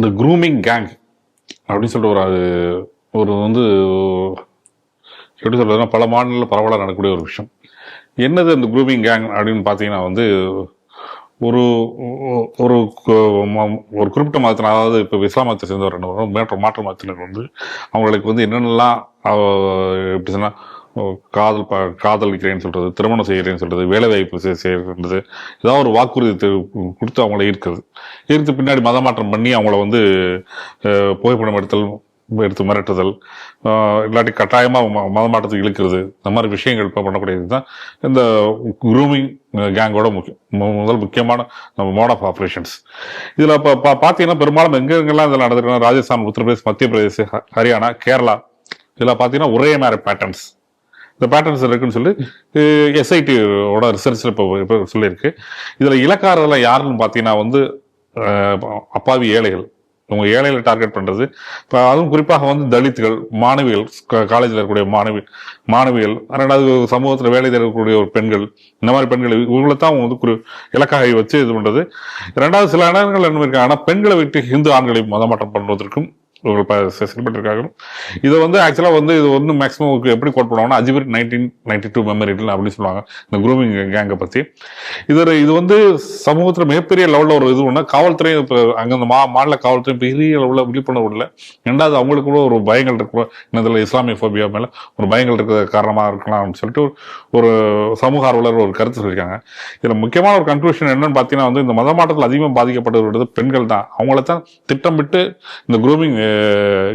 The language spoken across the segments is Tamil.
இந்த க்ரூமிங் கேங் அப்படின்னு சொல்லிட்டு ஒரு அது ஒரு வந்து எப்படி சொல்கிறதுனா பல மாநிலங்களில் பரவலாக நடக்கக்கூடிய ஒரு விஷயம். என்னது அந்த க்ரூமிங் கேங் அப்படின்னு பார்த்தீங்கன்னா வந்து ஒரு ஒரு ஒரு குறிப்பிட்ட மதத்தினர் அதாவது இப்போ இஸ்லாம் மதத்தை சேர்ந்தவர் என்ன பேரும் மேற்ற மாற்று மதத்தினர் வந்து அவங்களுக்கு வந்து என்னென்னலாம் எப்படி சொன்னால் காதல் பா காதலிக்கிறேன்னு சொல்கிறது திருமணம் செய்கிறேன்னு சொல்கிறது வேலைவாய்ப்பு செய்கிறது ஏதாவது ஒரு வாக்குறுதி கொடுத்து அவங்கள ஈர்க்குது ஈர்த்து பின்னாடி மதமாற்றம் பண்ணி அவங்கள வந்து புகைப்படம் எடுத்தல் எடுத்து மிரட்டுதல் இல்லாட்டி கட்டாயமாக மத இழுக்கிறது இந்த மாதிரி விஷயங்கள் இப்போ பண்ணக்கூடியது தான் இந்த குரூமிங் கேங்கோட முக்கியம். முதல் முக்கியமான நம்ம மோட் ஆஃப் ஆப்ரேஷன்ஸ் இதில் இப்போ பா பார்த்தீங்கன்னா பெரும்பாலும் எங்கெங்கெல்லாம் இதில் நடந்திருக்குன்னா ராஜஸ்தான் உத்தரப்பிரதேஷ் மத்திய பிரதேஷ் ஹரியானா கேரளா இதில் பார்த்தீங்கன்னா ஒரே மாதிரி பேட்டர்ன்ஸ் இந்த பேட்டர்ன்ஸ் இருக்குன்னு சொல்லி எஸ்ஐடியோட ரிசர்ச்சில் இப்போ இப்போ சொல்லியிருக்கு. இதில் இலக்காரர்கள் யாருன்னு பார்த்தீங்கன்னா வந்து அப்பாவி ஏழைகள். இவங்க ஏழைகளை டார்கெட் பண்ணுறது இப்போ அதுவும் குறிப்பாக வந்து தலித்துகள் மாணவிகள் காலேஜில் இருக்கக்கூடிய மாணவி மாணவிகள் ரெண்டாவது சமூகத்தில் வேலை தேடக்கூடிய ஒரு பெண்கள் இந்த மாதிரி பெண்கள் இவங்களை தான் அவங்க வந்து குறி இலக்காக வச்சு இது பண்ணுறது ரெண்டாவது சில இடங்கள் என்ன இருக்காங்க ஆனால் பெண்களை விட்டு ஹிந்து ஆண்களை மதமாற்றம் பண்ணுவதற்கும் இவர்கள் ப- இதை வந்து ஆக்சுவலாக வந்து இது வந்து மேக்ஸிமம் எப்படி கோட் பண்ணுவாங்கன்னா அஜிபிர் நைன்டீன் நைன்டி டூ மெமரிட்டில் அப்படின்னு சொல்லுவாங்க இந்த குரூமிங் கேங்கை பற்றி இது இது வந்து சமூகத்தில் மிகப்பெரிய லெவலில் ஒரு இது ஒன்று காவல்துறை இப்போ அங்கே அந்த மா மாநில காவல்துறை பெரிய லெவலில் விழிப்புணர்வு இல்லை ரெண்டாவது அவங்களுக்கு கூட ஒரு பயங்கள் இருக்கிற இதில் இஸ்லாமிய ஃபோபியா மேலே ஒரு பயங்கள் இருக்கிற காரணமாக இருக்கலாம்னு சொல்லிட்டு ஒரு- ஒரு சமூக ஆர்வலர் ஒரு கருத்து சொல்லியிருக்காங்க. இதில் முக்கியமான ஒரு கன்க்ளூஷன் என்னன்னு பார்த்தீங்கன்னா வந்து இந்த மத மாற்றத்தில் அதிகமாக பாதிக்கப்பட்டவர்கள் பெண்கள் தான். அவங்கள தான் திட்டமிட்டு இந்த குரூமிங்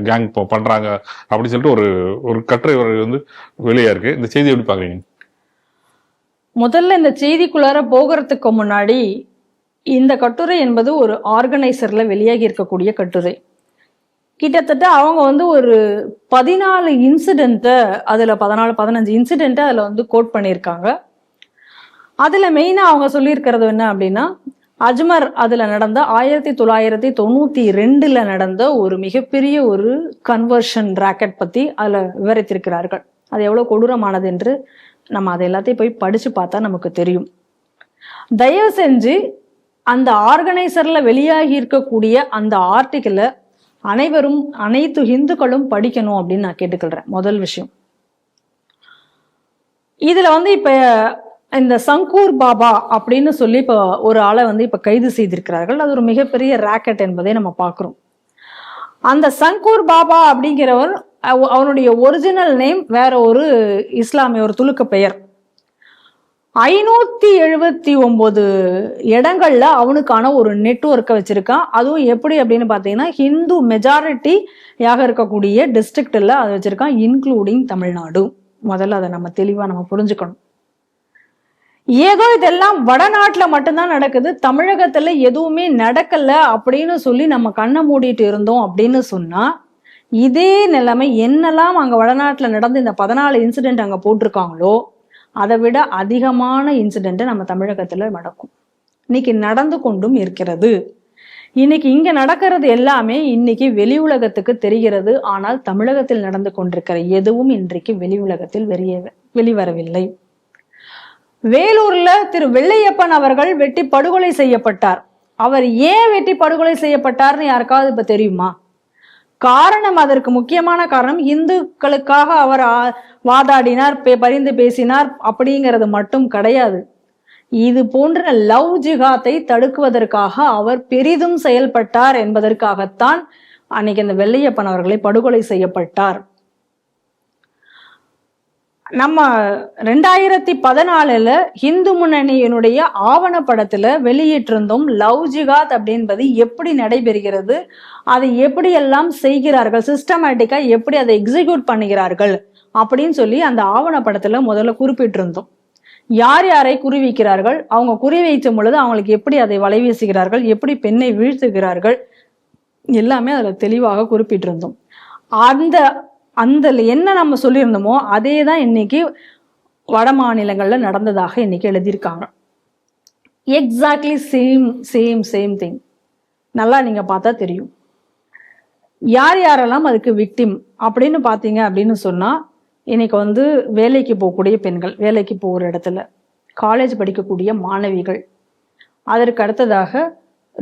கேங் பண்ணுறாங்க அப்படின்னு சொல்லிட்டு ஒரு ஒரு கட்டுரை வரை வந்து வெளியாக இருக்குது இந்த செய்தி எப்படி பார்க்குறீங்க? முதல்ல இந்த செய்திக்குள்ளார போகிறதுக்கு முன்னாடி இந்த கட்டுரை என்பது ஒரு ஆர்கனைசரில் வெளியாகி இருக்கக்கூடிய கட்டுரை. கிட்டத்தட்ட அவங்க வந்து ஒரு பதினாலு இன்சிடென்ட்டை அதில் பதினாலு பதினஞ்சு இன்சிடென்ட்டை அதில் வந்து கோட் பண்ணியிருக்காங்க. அதில் மெயினாக அவங்க சொல்லியிருக்கிறது என்ன அப்படின்னா அஜ்மர் அதில் நடந்த ஆயிரத்தி தொள்ளாயிரத்தி தொண்ணூற்றி ரெண்டில் நடந்த ஒரு மிகப்பெரிய ஒரு கன்வர்ஷன் ராக்கெட் பற்றி அதில் விவரித்திருக்கிறார்கள். அது எவ்வளோ கொடூரமானது என்று நம்ம அதை எல்லாத்தையும் போய் படித்து பார்த்தா நமக்கு தெரியும். தயவு செஞ்சு அந்த ஆர்கனைசரில் வெளியாகி இருக்கக்கூடிய அந்த ஆர்டிக்கிளை அனைவரும் அனைத்து இந்துக்களும் படிக்கணும் அப்படின்னு நான் கேட்டுக்கிறேன் முதல் விஷயம். இதில் வந்து இப்போ இந்த சங்கூர் பாபா அப்படின்னு சொல்லி இப்போ ஒரு ஆளை வந்து இப்போ கைது செய்திருக்கிறார்கள். அது ஒரு மிகப்பெரிய ராக்கெட் என்பதை நம்ம பார்க்குறோம். அந்த சங்கூர் பாபா அப்படிங்கிறவர் அவனுடைய ஒரிஜினல் நேம் வேற ஒரு இஸ்லாமிய ஒரு துலுக்க பெயர். ஐநூத்தி எழுபத்தி ஒன்பது இடங்கள்ல அவனுக்கான ஒரு நெட்ஒர்க்கை வச்சிருக்கான். அதுவும் எப்படி அப்படின்னு பார்த்தீங்கன்னா ஹிந்து மெஜாரிட்டியாக இருக்கக்கூடிய டிஸ்ட்ரிக்ட்ல அதை வச்சிருக்கான் இன்க்ளூடிங் தமிழ்நாடு. முதல்ல அதை நம்ம தெளிவாக நம்ம புரிஞ்சுக்கணும். ஏதோ இதெல்லாம் வடநாட்டில் மட்டும்தான் நடக்குது. தமிழகத்தில் எதுவுமே நடக்கலை அப்படின்னு சொல்லி நம்ம கண்ணை மூடிட்டு இருந்தோம் அப்படின்னு சொன்னால் இதே நிலைமை என்னெல்லாம் அங்கே வடநாட்டில் நடந்து இந்த பதினாலு இன்சிடெண்ட் அங்கே போட்டிருக்காங்களோ அதை விட அதிகமான இன்சிடெண்ட்டை நம்ம தமிழகத்தில் நடக்கும். இன்னைக்கு நடந்து கொண்டும் இருக்கிறது. இன்னைக்கு இங்க நடக்கிறது எல்லாமே இன்னைக்கு வெளி உலகத்துக்கு தெரிகிறது. ஆனால் தமிழகத்தில் நடந்து கொண்டிருக்கிற எதுவும் இன்றைக்கு வெளி உலகத்தில் வெளியே வெளிவரவில்லை வேலூர்ல திரு வெள்ளையப்பன் அவர்கள் வெட்டி படுகொலை செய்யப்பட்டார். அவர் ஏன் வெட்டி படுகொலை செய்யப்பட்டார்னு யாருக்காவது இப்ப தெரியுமா? காரணம் அதற்கு முக்கியமான காரணம் இந்துக்களுக்காக அவர் வாதாடினார் பே- பரிந்து பேசினார் அப்படிங்கிறது மட்டும் கிடையாது. இது போன்ற லவ் ஜிகாத்தை தடுக்குவதற்காக அவர் பெரிதும் செயல்பட்டார் என்பதற்காகத்தான் அன்னைக்கு அந்த வெள்ளையப்பன் அவர்களை படுகொலை செய்யப்பட்டார். நம்ம ரெண்டாயிரத்தி பதினாலுல ஹிந்து முன்னணியினுடைய ஆவணப்படத்துல வெளியிட்டிருந்தோம் லவ் ஜிகாத் அப்படின்பது எப்படி நடைபெறுகிறது அதை எப்படி எல்லாம் செய்கிறார்கள் சிஸ்டமேட்டிக்கா எப்படி அதை எக்ஸிக்யூட் பண்ணுகிறார்கள் அப்படின்னு சொல்லி அந்த ஆவணப்படத்துல முதல்ல குறிப்பிட்டிருந்தோம். யார் யாரை குறிவைக்கிறார்கள் அவங்க குறி வைக்கும் பொழுது அவங்களுக்கு எப்படி அதை வலைவீசுகிறார்கள் எப்படி பெண்ணை வீழ்த்துகிறார்கள் எல்லாமே அதுல தெளிவாக குறிப்பிட்டிருந்தோம். அந்த அந்த என்ன நம்ம சொல்லியிருந்தோமோ அதே தான் இன்னைக்கு வட மாநிலங்களில் நடந்ததாக இன்னைக்கு எழுதியிருக்காங்க. Exactly same same same thing நல்லா நீங்கள் பார்த்தா தெரியும். யார் யாரெல்லாம் அதுக்கு விக்டிம் அப்படின்னு பார்த்தீங்க அப்படின்னு சொன்னால் இன்னைக்கு வந்து வேலைக்கு போகக்கூடிய பெண்கள் வேலைக்கு போகிற இடத்துல காலேஜ் படிக்கக்கூடிய மாணவிகள். அதற்கு அடுத்ததாக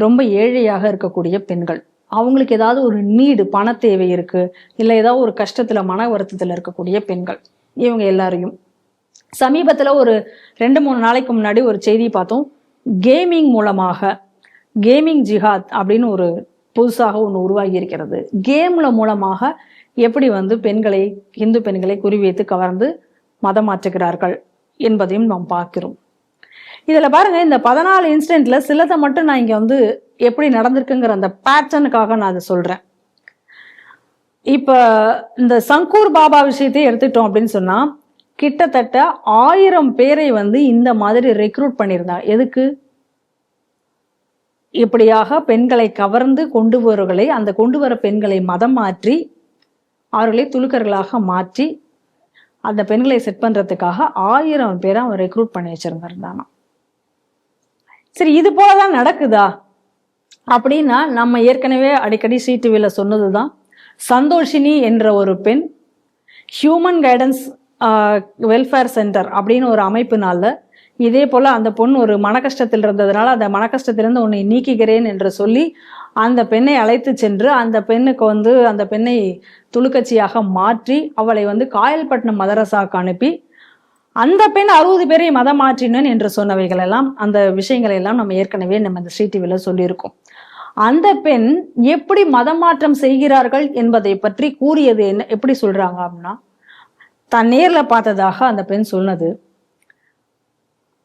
ரொம்ப ஏழையாக இருக்கக்கூடிய பெண்கள். அவங்களுக்கு ஏதாவது ஒரு நீடு பண தேவை இருக்கு இல்லை ஏதாவது ஒரு கஷ்டத்துல மன வருத்தத்தில் இருக்கக்கூடிய பெண்கள். இவங்க எல்லாரையும். சமீபத்தில் ஒரு ரெண்டு மூணு நாளைக்கு முன்னாடி ஒரு செய்தி பார்த்தோம். கேமிங் மூலமாக கேமிங் ஜிஹாத் அப்படின்னு ஒரு புதுசாக ஒன்று உருவாகி இருக்கிறது. கேம்ல மூலமாக எப்படி வந்து பெண்களை இந்து பெண்களை குறிவைத்து கவர்ந்து மதம் மாற்றுகிறார்கள் என்பதையும் நாம் பார்க்கிறோம். இதில் பாருங்கள் இந்த பதினாலு இன்சிடெண்ட்டில் சிலதை மட்டும் நான் இங்கே வந்து எப்படி நடந்திருக்குங்கிற அந்த பேட்டர்னுக்காக நான் அதை சொல்கிறேன் இப்போ இந்த சங்கூர் பாபா விஷயத்தை எடுத்துட்டோம் அப்படின்னு சொன்னால் கிட்டத்தட்ட ஆயிரம் பேரை வந்து இந்த மாதிரி ரெக்ரூட் பண்ணியிருந்தாங்க எதுக்கு? இப்படியாக பெண்களை கவர்ந்து கொண்டு வருவர்களை அந்த கொண்டு வர பெண்களை மதம் மாற்றி அவர்களை துலுக்கர்களாக மாற்றி அந்த பெண்களை செட் பண்ணுறதுக்காக ஆயிரம் பேரை அவன் ரெக்ரூட் பண்ணி வச்சிருந்திருந்தானாம். சரி இது போலதான் நடக்குதா? அப்படின்னா நம்ம ஏற்கனவே அடிக்கடி சிடிவில சொன்னதுதான் சந்தோஷினி என்ற ஒரு பெண் ஹியூமன் கைடன்ஸ் வெல்ஃபேர் சென்டர் அப்படின்னு ஒரு அமைப்பினால இதே போல அந்த பொண்ணு ஒரு மனக்கஷ்டத்தில் இருந்ததுனால அந்த மன கஷ்டத்திலிருந்து உன்னை நீக்குகிறேன் என்று சொல்லி அந்த பெண்ணை அழைத்து சென்று அந்த பெண்ணுக்கு வந்து அந்த பெண்ணை துளுக்கட்சியாக மாற்றி அவளை வந்து காயல்பட்டினம் மதரசாக்கு அனுப்பி அந்த பெண் அறுபது பேரை மதம் மாற்றினேன் என்று சொன்னவைகள் எல்லாம் அந்த விஷயங்களை எல்லாம் நம்ம ஏற்கனவே நம்ம இந்த ஸ்ரீ டிவியில சொல்லியிருக்கோம். அந்த பெண் எப்படி மதம் மாற்றம் செய்கிறார்கள் என்பதை பற்றி கூறியது என்ன எப்படி சொல்றாங்க அப்படின்னா தான் நேர்ல பார்த்ததாக அந்த பெண் சொன்னது.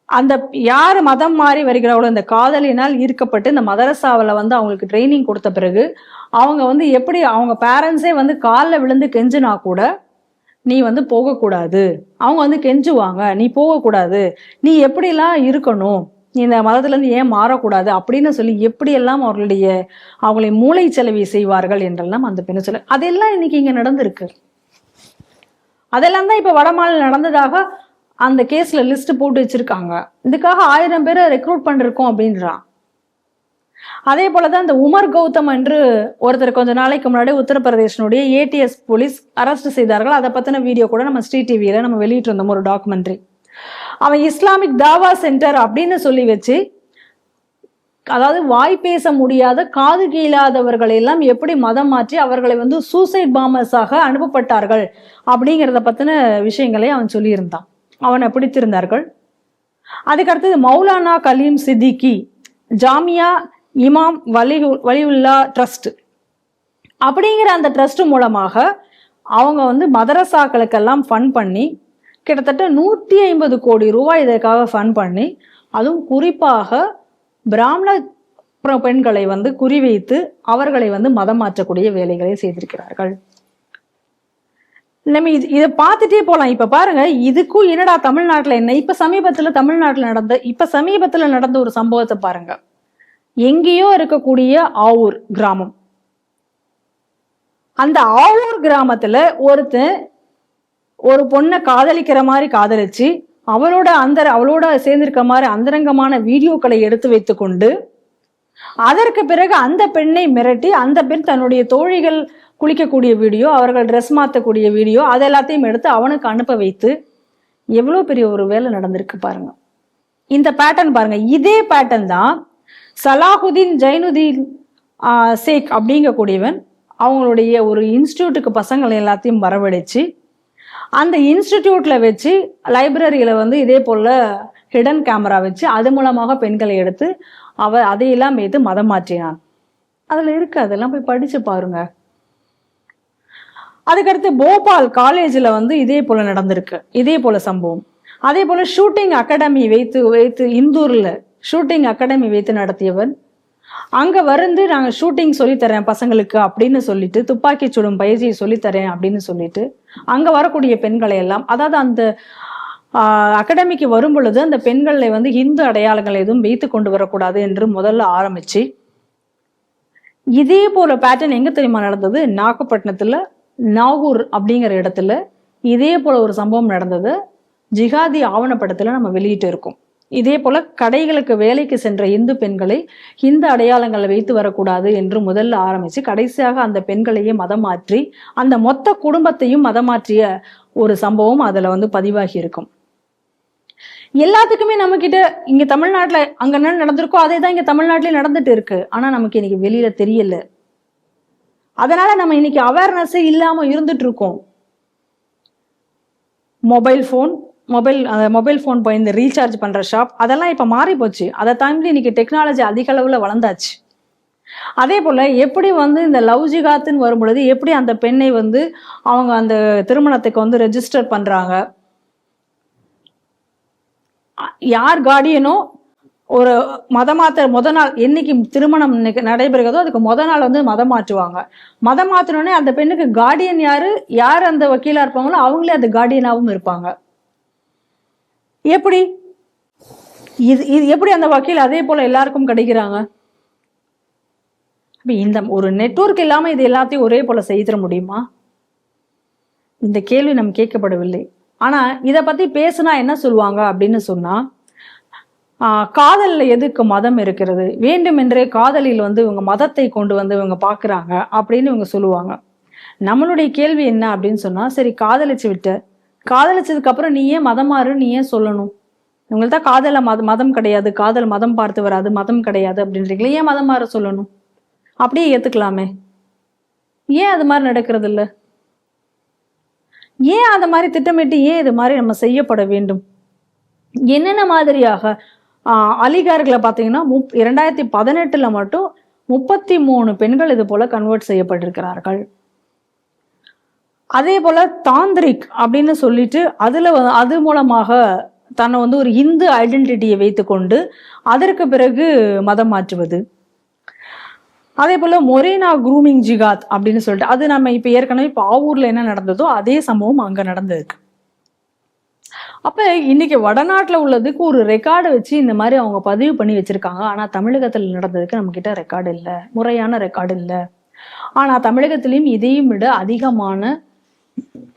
அந்த யார் மதம் மாறி வருகிறார்களோ இந்த காதலினால் ஈர்க்கப்பட்டு இந்த மதரசாவில் வந்து அவங்களுக்கு ட்ரைனிங் கொடுத்த பிறகு அவங்க வந்து எப்படி அவங்க பேரண்ட்ஸே வந்து காலில் விழுந்து கெஞ்சினா கூட நீ வந்து போகக்கூடாது. அவங்க வந்து கெஞ்சுவாங்க. நீ போகக்கூடாது. நீ எப்படிலாம் இருக்கணும்? நீ இந்த மதத்துலேருந்து ஏன் மாறக்கூடாது? அப்படின்னு சொல்லி எப்படியெல்லாம் அவர்களுடைய அவங்களை மூளை செலவி செய்வார்கள் என்றெல்லாம் அந்த பெண்ணு சொல்ல அதெல்லாம் இன்னைக்கு இங்கே நடந்திருக்கு. அதெல்லாம் தான் இப்போ வடமாநில நடந்ததாக அந்த கேஸில் லிஸ்ட் போட்டு வச்சுருக்காங்க. இதுக்காக ஆயிரம் பேரை ரெக்ரூட் பண்ணிருக்கோம் அப்படின்றான் அதே போலதான் இந்த உமர் கௌதம் என்று ஒருத்தர் கொஞ்ச நாளைக்கு முன்னாடி உத்தரப்பிரதேசனுடைய ஏடிஎஸ் போலீஸ் அரெஸ்ட் செய்தார்கள். அதை பற்றின வீடியோ கூட நம்ம ஸ்ரீ டிவியில் நம்ம வெளியிட்டு இருந்தோம் ஒரு டாக்குமெண்ட்ரி அவன் இஸ்லாமிக் தாவா சென்டர் அப்படின்னு சொல்லி வச்சு அதாவது வாய் பேச முடியாத காது கீழாதவர்களை எல்லாம் எப்படி மதம் மாற்றி அவர்களை வந்து சூசைட் பாமர்ஸாக அனுப்பப்பட்டார்கள் அப்படிங்கிறத பற்றின விஷயங்களை அவன் சொல்லியிருந்தான். அவனை பிடித்திருந்தார்கள். அதுக்கடுத்தது மௌலானா கலீம் சித்திகி ஜாமியா இமாம் வலி வலியுல்லா ட்ரஸ்ட் அப்படிங்கிற அந்த ட்ரஸ்ட் மூலமாக அவங்க வந்து மதரசாக்களுக்கெல்லாம் ஃபண்ட் பண்ணி கிட்டத்தட்ட நூற்றி ஐம்பது கோடி ரூபாய் இதற்காக ஃபண்ட் பண்ணி அதுவும் குறிப்பாக பிராமண பெண்களை வந்து குறிவைத்து அவர்களை வந்து மதம் மாற்றக்கூடிய வேலைகளை செய்திருக்கிறார்கள். நம்ம இது இதை பார்த்துட்டே போகலாம் இப்போ பாருங்க இதுக்கும் என்னடா தமிழ்நாட்டில் என்ன? இப்போ சமீபத்தில் தமிழ்நாட்டில் நடந்த இப்போ சமீபத்தில் நடந்த ஒரு சம்பவத்தை பாருங்கள் எங்கேயோ இருக்கக்கூடிய ஆவூர் கிராமம். அந்த ஆவூர் கிராமத்துல ஒருத்தன் ஒரு பொண்ணை காதலிக்கிற மாதிரி காதலிச்சு அவளோட அந்த அவளோட சேர்ந்திருக்க மாதிரி அந்தரங்கமான வீடியோக்களை எடுத்து வைத்துக்கொண்டு அதற்கு பிறகு அந்த பெண்ணை மிரட்டி அந்த பெண் தன்னுடைய தோழிகள் குளிக்கக்கூடிய வீடியோ அவர்கள் ட்ரெஸ் மாற்றக்கூடிய வீடியோ அது எல்லாத்தையும் எடுத்து அவனுக்கு அனுப்ப வைத்து எவ்வளோ பெரிய ஒரு வேலை நடந்திருக்கு பாருங்க. இந்த பேட்டர்ன் பாருங்க. இதே பேட்டர்ன் தான் சலாஹுதீன் ஜைனுதீன் ஷேக் சேக் அப்படிங்கக்கூடியவன் அவங்களுடைய ஒரு இன்ஸ்டியூட்டுக்கு பசங்களை எல்லாத்தையும் வரவழைச்சு அந்த இன்ஸ்டிடியூட்டில் வச்சு லைப்ரரியில் வந்து இதே போல் ஹிடன் கேமரா வச்சு அது மூலமாக பெண்களை எடுத்து அவ அதையெல்லாம் வைத்து மதம் மாற்றினான். அதில் இருக்கு அதெல்லாம் போய் படித்து பாருங்க. அதுக்கடுத்து போபால் காலேஜில் வந்து இதே போல் நடந்திருக்கு இதே போல் சம்பவம். அதே போல் ஷூட்டிங் அகாடமி வைத்து வைத்து இந்தூரில் ஷூட்டிங் அகாடமி வைத்து நடத்தியவன். அங்க வந்து நாங்க ஷூட்டிங் சொல்லித்தரேன் பசங்களுக்கு அப்படின்னு சொல்லிட்டு துப்பாக்கி சுடும் பயிற்சியை சொல்லித்தரேன் அப்படின்னு சொல்லிட்டு அங்க வரக்கூடிய பெண்களை எல்லாம் அதாவது அந்த அகாடமிக்கு வரும் பொழுது அந்த பெண்களை வந்து இந்து அடையாளங்கள் எதுவும் வைத்து கொண்டு வரக்கூடாது என்று முதல்ல ஆரம்பிச்சு இதே போல பேட்டர்ன் எங்க தெரியுமா நடந்தது? நாகப்பட்டினத்துல நாகூர் அப்படிங்கிற இடத்துல இதே போல ஒரு சம்பவம் நடந்தது. ஜிகாதி ஆவணப்படத்துல நம்ம வெளியிட்டு இருக்கோம். இதே போல கடைகளுக்கு வேலைக்கு சென்ற இந்து பெண்களை இந்து அடையாளங்களை வைத்து வரக்கூடாது என்று முதல்ல ஆரம்பிச்சு கடைசியாக அந்த பெண்களையே மதம் மாற்றி அந்த மொத்த குடும்பத்தையும் மதம் மாற்றிய ஒரு சம்பவம் அதுல வந்து பதிவாகி இருக்கும். எல்லாத்துக்குமே நம்ம கிட்ட இங்க தமிழ்நாட்டுல அங்க என்ன நடந்திருக்கோ அதே தான் இங்க தமிழ்நாட்டிலே நடந்துட்டு இருக்கு. ஆனா நமக்கு இன்னைக்கு வெளியில தெரியல. அதனால நம்ம இன்னைக்கு அவேர்னஸே இல்லாம இருந்துட்டு இருக்கோம். மொபைல் ஃபோன் மொபைல் அந்த மொபைல் ஃபோன் போய் இந்த ரீசார்ஜ் பண்ணுற ஷாப் அதெல்லாம் இப்போ மாறி போச்சு. அதை தாண்டி இன்னைக்கு டெக்னாலஜி அதிக அளவில் வளர்ந்தாச்சு. அதே போல் எப்படி வந்து இந்த லவ் ஜிகாத்துன்னு வரும் பொழுது எப்படி அந்த பெண்ணை வந்து அவங்க அந்த திருமணத்துக்கு வந்து ரெஜிஸ்டர் பண்ணுறாங்க யார் கார்டியனோ ஒரு மதம் மாத்த முத நாள் என்னைக்கு திருமணம் நடைபெறுகிறதோ அதுக்கு முத நாள் வந்து மதம் மாற்றுவாங்க. மதம் மாற்றினோடனே அந்த பெண்ணுக்கு கார்டியன் யாரு? யார் அந்த வக்கீலா இருப்பாங்களோ அவங்களே அந்த கார்டியனாகவும் இருப்பாங்க. எப்படி? இது இது எப்படி அந்த வக்கீல் அதே போல எல்லாருக்கும் கிடைக்கிறாங்க? இந்த ஒரு நெட்ஒர்க் இல்லாம இது எல்லாத்தையும் ஒரே போல செய்திட முடியுமா? இந்த கேள்வி நம்ம கேட்கப்படவில்லை. ஆனா இதை பத்தி பேசுனா என்ன சொல்லுவாங்க அப்படின்னு சொன்னா காதலில் எதுக்கு மதம் இருக்கிறது? வேண்டுமென்றே காதலில் வந்து இவங்க மதத்தை கொண்டு வந்து இவங்க பாக்குறாங்க அப்படின்னு இவங்க சொல்லுவாங்க. நம்மளுடைய கேள்வி என்ன அப்படின்னு சொன்னா சரி காதலிச்சு விட்டு காதலிச்சதுக்கு அப்புறம் நீ ஏன் மதம் மாறு நீ ஏன் சொல்லணும்? உங்களுக்கு காதல மத மதம் கிடையாது. காதல் மதம் பார்த்து வராது. மதம் கிடையாது அப்படின்றீங்களே. ஏன் மதம் மாற சொல்லணும்? அப்படியே ஏத்துக்கலாமே. ஏன் அது மாதிரி நடக்கிறது இல்ல ஏன் அந்த மாதிரி திட்டமிட்டு ஏன் இது மாதிரி நம்ம செய்யப்பட வேண்டும்? என்னென்ன மாதிரியாக ஆஹ், அலிகார்களை பார்த்தீங்கன்னா முப் இரண்டாயிரத்தி பதினெட்டுல மட்டும் முப்பத்தி மூணு பெண்கள் இது போல கன்வெர்ட் செய்யப்பட்டிருக்கிறார்கள். அதே போல தாந்திரிக் அப்படின்னு சொல்லிட்டு அதுல வ- அது மூலமாக தன்னை வந்து ஒரு இந்து ஐடென்டிட்டியை வைத்துக்கொண்டு அதற்கு பிறகு மதம் மாற்றுவது. அதே போல மொரேனா குரூமிங் ஜிகாத் அப்படின்னு சொல்லிட்டு அது நம்ம இப்ப ஏற்கனவே இப்போ ஆவூர்ல என்ன நடந்ததோ அதே சம்பவம் அங்க நடந்திருக்கு. அப்ப இன்னைக்கு வடநாட்டுல உள்ளதுக்கு ஒரு ரெக்கார்டு வச்சு இந்த மாதிரி அவங்க பதிவு பண்ணி வச்சிருக்காங்க. ஆனா தமிழகத்துல நடந்ததுக்கு நம்ம கிட்ட ரெக்கார்டு இல்லை. முறையான ரெக்கார்டு இல்லை. ஆனா தமிழகத்திலையும் இதையும் விட அதிகமான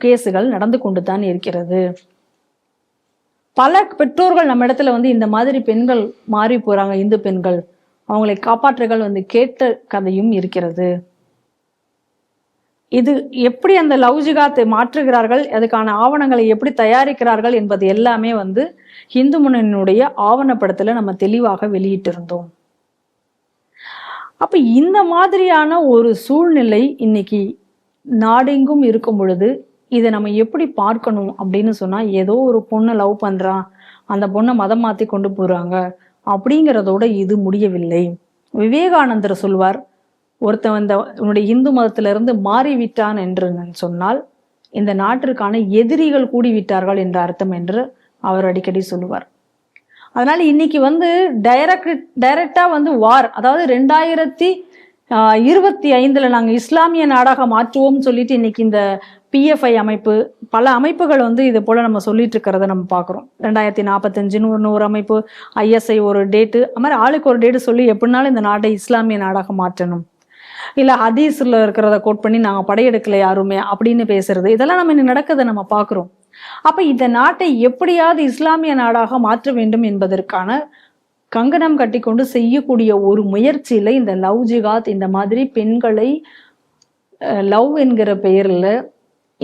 கேஸுகள் நடந்து கொண்டு தான் இருக்கிறது. பல பெற்றோர்கள் நம்ம இடத்துல வந்து இந்த மாதிரி பெண்கள் மாறி போறாங்க இந்து பெண்கள். அவங்களை காப்பாற்றுகள் வந்து கேட்ட கதையும் இருக்கிறது. இது எப்படி அந்த லவ் ஜிகாத்தை மாற்றுகிறார்கள் அதுக்கான ஆவணங்களை எப்படி தயாரிக்கிறார்கள் என்பது எல்லாமே வந்து இந்து முன்னணியினுடைய ஆவணப்படத்துல நம்ம தெளிவாக வெளியிட்டிருந்தோம். அப்ப இந்த மாதிரியான ஒரு சூழ்நிலை இன்னைக்கு நாடெங்கும் இருக்கும் பொழுது இதை நம்ம எப்படி பார்க்கணும் அப்படின்னு சொன்னா ஏதோ ஒரு பொண்ணை லவ் பண்றான் அந்த பொண்ணை மதம் மாத்தி கொண்டு போறாங்க அப்படிங்கிறதோட இது முடியவில்லை. விவேகானந்தர் சொல்வார் ஒருத்தன் இந்த உன்னுடைய இந்து மதத்திலிருந்து மாறிவிட்டான் என்று சொன்னால் இந்த நாட்டிற்கான எதிரிகள் கூடிவிட்டார்கள் என்ற அர்த்தம் என்று அவர் அடிக்கடி சொல்லுவார். அதனால இன்னைக்கு வந்து டைரக்ட் டைரக்டா வந்து வார் அதாவது ரெண்டாயிரத்தி ஆஹ், இருபத்தி ஐந்துல நாங்க இஸ்லாமிய நாடாக மாற்றுவோம் சொல்லிட்டு இன்னைக்கு இந்த பிஎஃப்ஐ அமைப்பு பல அமைப்புகள் வந்து இது போல் நம்ம சொல்லிட்டு இருக்கிறத நம்ம பார்க்குறோம். ரெண்டாயிரத்தி நாற்பத்தஞ்சுன்னு ஒரு நூறு அமைப்பு ஐஎஸ்ஐ ஒரு டேட்டு அது மாதிரி ஆளுக்கு ஒரு டேட்டு சொல்லி எப்படினாலும் இந்த நாட்டை இஸ்லாமிய நாடாக மாற்றணும். இல்லை ஹதீஸில் இருக்கிறத கோட் பண்ணி நாங்கள் படையெடுக்கல யாருமே அப்படின்னு பேசுறது. இதெல்லாம் நம்ம இன்னும் நடக்கிறத நம்ம பார்க்குறோம். அப்போ இந்த நாட்டை எப்படியாவது இஸ்லாமிய நாடாக மாற்ற வேண்டும் என்பதற்கான கங்கணம் கட்டிக்கொண்டு செய்யக்கூடிய ஒரு முயற்சியில் இந்த லவ் ஜிகாத் இந்த மாதிரி பெண்களை லவ் என்கிற பெயரில்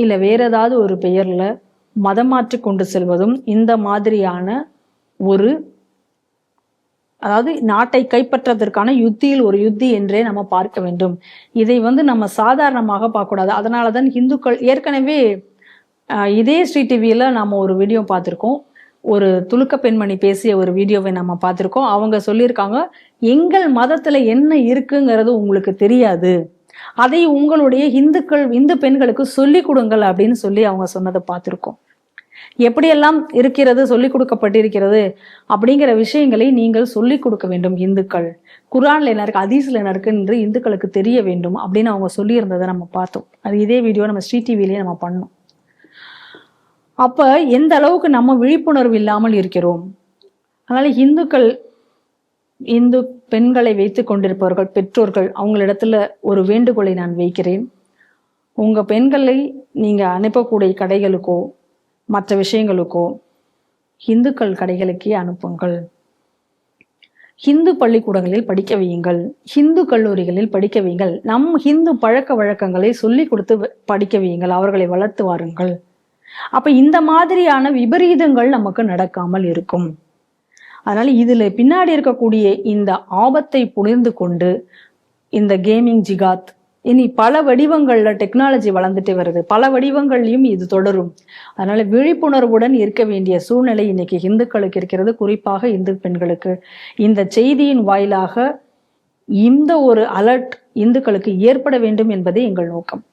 இல்லை வேற ஏதாவது ஒரு பெயரில் மதம் மாற்றி கொண்டு செல்வதும் இந்த மாதிரியான ஒரு அதாவது நாட்டை கைப்பற்றதற்கான யுத்தியில் ஒரு யுத்தி என்றே நம்ம பார்க்க வேண்டும். இதை வந்து நம்ம சாதாரணமாக பார்க்கக்கூடாது. அதனால தான் இந்துக்கள் ஏற்கனவே இதே ஸ்ரீ டிவியில் நாம் ஒரு வீடியோ பார்த்துருக்கோம். ஒரு துளுக்க பெண்மணி பேசிய ஒரு வீடியோவை நம்ம பார்த்துருக்கோம். அவங்க சொல்லியிருக்காங்க எங்கள் மதத்தில் என்ன இருக்குங்கிறது உங்களுக்கு தெரியாது. அதை உங்களுடைய இந்துக்கள் இந்து பெண்களுக்கு சொல்லிக் கொடுங்கள் அப்படின்னு சொல்லி அவங்க சொன்னதை பார்த்துருக்கோம். எப்படியெல்லாம் இருக்கிறது சொல்லிக் கொடுக்கப்பட்டிருக்கிறது அப்படிங்கிற விஷயங்களை நீங்கள் சொல்லிக் கொடுக்க வேண்டும் இந்துக்கள். குரான்ல என்ன இருக்கு அதீஸ்ல என்ன இருக்கு என்று இந்துக்களுக்கு தெரிய வேண்டும் அப்படின்னு அவங்க சொல்லியிருந்ததை நம்ம பார்த்தோம். அது இதே வீடியோ நம்ம ஸ்ரீ டிவிலேயே நம்ம பண்ணோம். அப்ப எந்த அளவுக்கு நம்ம விழிப்புணர்வு இல்லாமல் இருக்கிறோம்? அதனால இந்துக்கள் இந்து பெண்களை வைத்து கொண்டிருப்பவர்கள் பெற்றோர்கள் அவங்களிடத்துல ஒரு வேண்டுகோளை நான் வைக்கிறேன். உங்க பெண்களை நீங்க அனுப்பக்கூடிய கடைகளுக்கோ மற்ற விஷயங்களுக்கோ இந்துக்கள் கடைகளுக்கே அனுப்புங்கள். ஹிந்து பள்ளிக்கூடங்களில் படிக்க வையுங்கள். ஹிந்து கல்லூரிகளில் படிக்க வையுங்கள். நம் ஹிந்து பழக்க வழக்கங்களை சொல்லிக் கொடுத்து வ- படிக்க வையுங்கள். அவர்களை வளர்த்து வாருங்கள். அப்ப இந்த மாதிரியான விபரீதங்கள் நமக்கு நடக்காமல் இருக்கும். அதனால இதுல பின்னாடி இருக்கக்கூடிய இந்த ஆபத்தை புரிந்து கொண்டு இந்த கேமிங் ஜிகாத் இனி பல வடிவங்கள்ல டெக்னாலஜி வளர்ந்துட்டே வருது. பல வடிவங்கள்லயும் இது தொடரும். அதனால விழிப்புணர்வுடன் இருக்க வேண்டிய சூழ்நிலை இன்னைக்கு இந்துக்களுக்கு இருக்கிறது. குறிப்பாக இந்து பெண்களுக்கு. இந்த செய்தியின் வாயிலாக இந்த ஒரு அலர்ட் இந்துக்களுக்கு ஏற்பட வேண்டும் என்பதே எங்கள் நோக்கம்.